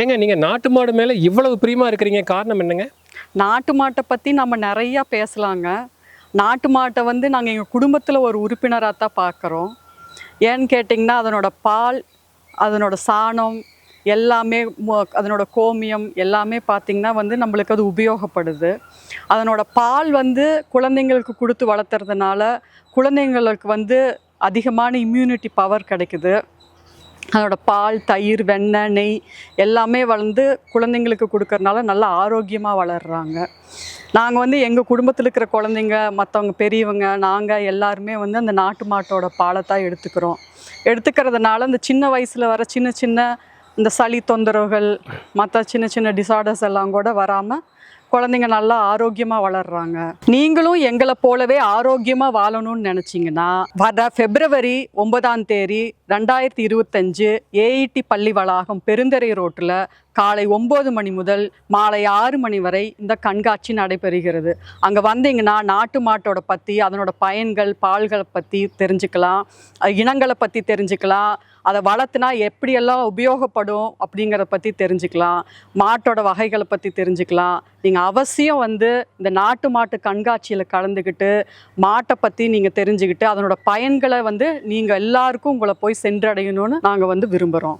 ஏங்க நீங்கள் நாட்டு மாடு மேலே இவ்வளவு பிரியமாக இருக்கிறீங்க காரணம் என்னங்க? நாட்டு மாட்டை பற்றி நம்ம நிறையா பேசலாங்க. நாட்டு மாட்டை வந்து நாங்கள் எங்கள் குடும்பத்தில் ஒரு உறுப்பினராக தான் பார்க்குறோம் ஏன்னு கேட்டிங்கன்னா அதனோட பால் அதனோட சாணம் எல்லாமே அதனோட கோமியம் எல்லாமே பார்த்திங்கன்னா வந்து நம்மளுக்கு அது உபயோகப்படுது. அதனோட பால் வந்து குழந்தைங்களுக்கு கொடுத்து வளர்த்துறதுனால குழந்தைங்களுக்கு வந்து அதிகமான இம்யூனிட்டி பவர் கிடைக்குது. அதோட பால் தயிர் வெண்ணெய் நெய் எல்லாமே வளர்ந்து குழந்தைங்களுக்கு கொடுக்கறனால நல்லா ஆரோக்கியமாக வளர்கிறாங்க நாங்கள் வந்து எங்கள் குடும்பத்தில் இருக்கிற குழந்தைங்க மற்றவங்க பெரியவங்க நாங்கள் எல்லாருமே வந்து அந்த நாட்டு மாட்டோட பாலை தான் எடுத்துக்கிறோம். எடுத்துக்கிறதுனால அந்த சின்ன வயசில் வர சின்ன சின்ன இந்த சளி தொந்தரவுகள் மற்ற சின்ன சின்ன டிசார்டர்ஸ் எல்லாம் கூட வராமல் குழந்தைங்க நல்லா ஆரோக்கியமாக வளர்றாங்க. நீங்களும் எங்களை போலவே ஆரோக்கியமாக வாழணும்னு நினச்சிங்கன்னா வர பிப்ரவரி ஒன்பதாம் தேதி ரெண்டாயிரத்தி இருபத்தஞ்சு ஏஐடி பள்ளி வளாகம் பெருந்தரை ரோட்டில் காலை ஒம்பது மணி முதல் மாலை ஆறு மணி வரை இந்த கண்காட்சி நடைபெறுகிறது. அங்கே வந்தீங்கன்னா நாட்டு மாட்டோட பற்றி அதனோட பயன்கள் பால்களை பற்றி தெரிஞ்சுக்கலாம். இனங்களை பற்றி தெரிஞ்சுக்கலாம். அதை வளர்த்துனா எப்படியெல்லாம் உபயோகப்படும் அப்படிங்கிறத பற்றி தெரிஞ்சுக்கலாம். மாட்டோட வகைகளை பற்றி தெரிஞ்சுக்கலாம். நீங்கள் நீங்கள் அவசியம் வந்து இந்த நாட்டு மாட்டு கண்காட்சியில் கலந்துக்கிட்டு மாட்டை பற்றி நீங்கள் தெரிஞ்சுக்கிட்டு அதனோட பயன்களை வந்து நீங்கள் எல்லாருக்கும் உங்களை போய் சென்றடையணும்னு நாங்கள் வந்து விரும்புகிறோம்